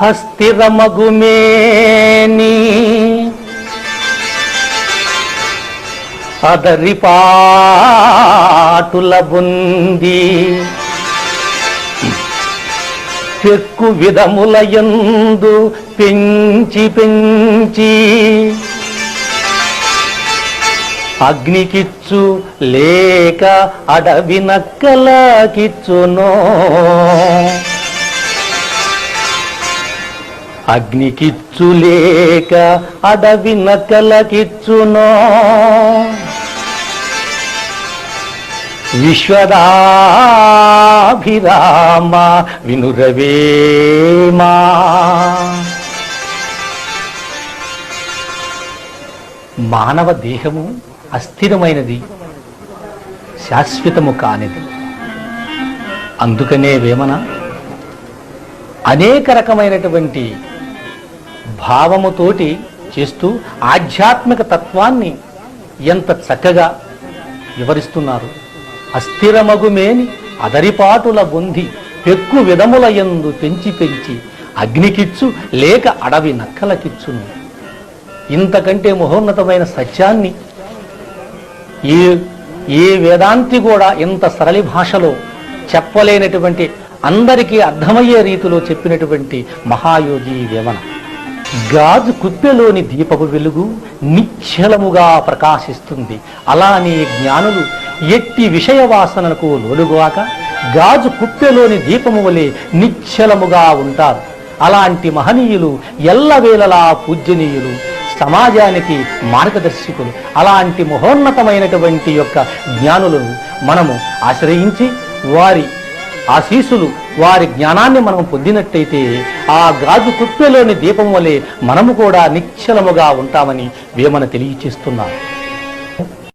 హస్తిరమగుమేని అదరిపాటుల బుంది. చెక్కు విధములయందు పెంచి పెంచి అగ్నికిచ్చు లేక అడవి నక్కలకిచ్చునో. అగ్నికిచ్చు లేక అడవి నక్కలకిచ్చునో. విశ్వదాభిరామ వినురవేమా. మానవ దేహము అస్థిరమైనది శాశ్వతము కానిది. అందుకనే వేమన అనేక రకమైనటువంటి భావముతోటి చేస్తూ ఆధ్యాత్మిక తత్వాన్ని ఎంత చక్కగా వివరిస్తున్నారు. అస్థిరమగుమేని అదరిపాటుల బొంది పెక్కు విధముల యందు పెంచి పెంచి అగ్నికిచ్చు లేక అడవి నక్కలకిచ్చును. ఇంతకంటే మహోన్నతమైన సత్యాన్ని ఏ ఏ వేదాంతి కూడా ఇంత సరళి భాషలో చెప్పలేనటువంటి అందరికీ అర్థమయ్యే రీతిలో చెప్పినటువంటి మహాయోగి వేమన గాజు కుప్పెలోని దీపపు వెలుగు నిశ్చలముగా ప్రకాశిస్తుంది. అలానే జ్ఞానులు ఎట్టి విషయ వాసనలకు లోలుగాక గాజు కుప్పెలోని దీపము వలె నిశ్చలముగా ఉంటారు. అలాంటి మహనీయులు ఎల్లవేళలా పూజ్యనీయులు సమాజానికి మార్గదర్శకులు. అలాంటి మహోన్నతమైనటువంటి యొక్క జ్ఞానులను మనము ఆశ్రయించి వారి ఆశీసులు వారి జ్ఞానాన్ని మనం పొందినట్టయితే ఆ గాజు కుప్పెలోని దీపం వలె మనము కూడా నిశ్చలముగా ఉంటామని వేమన తెలియచేస్తున్నారు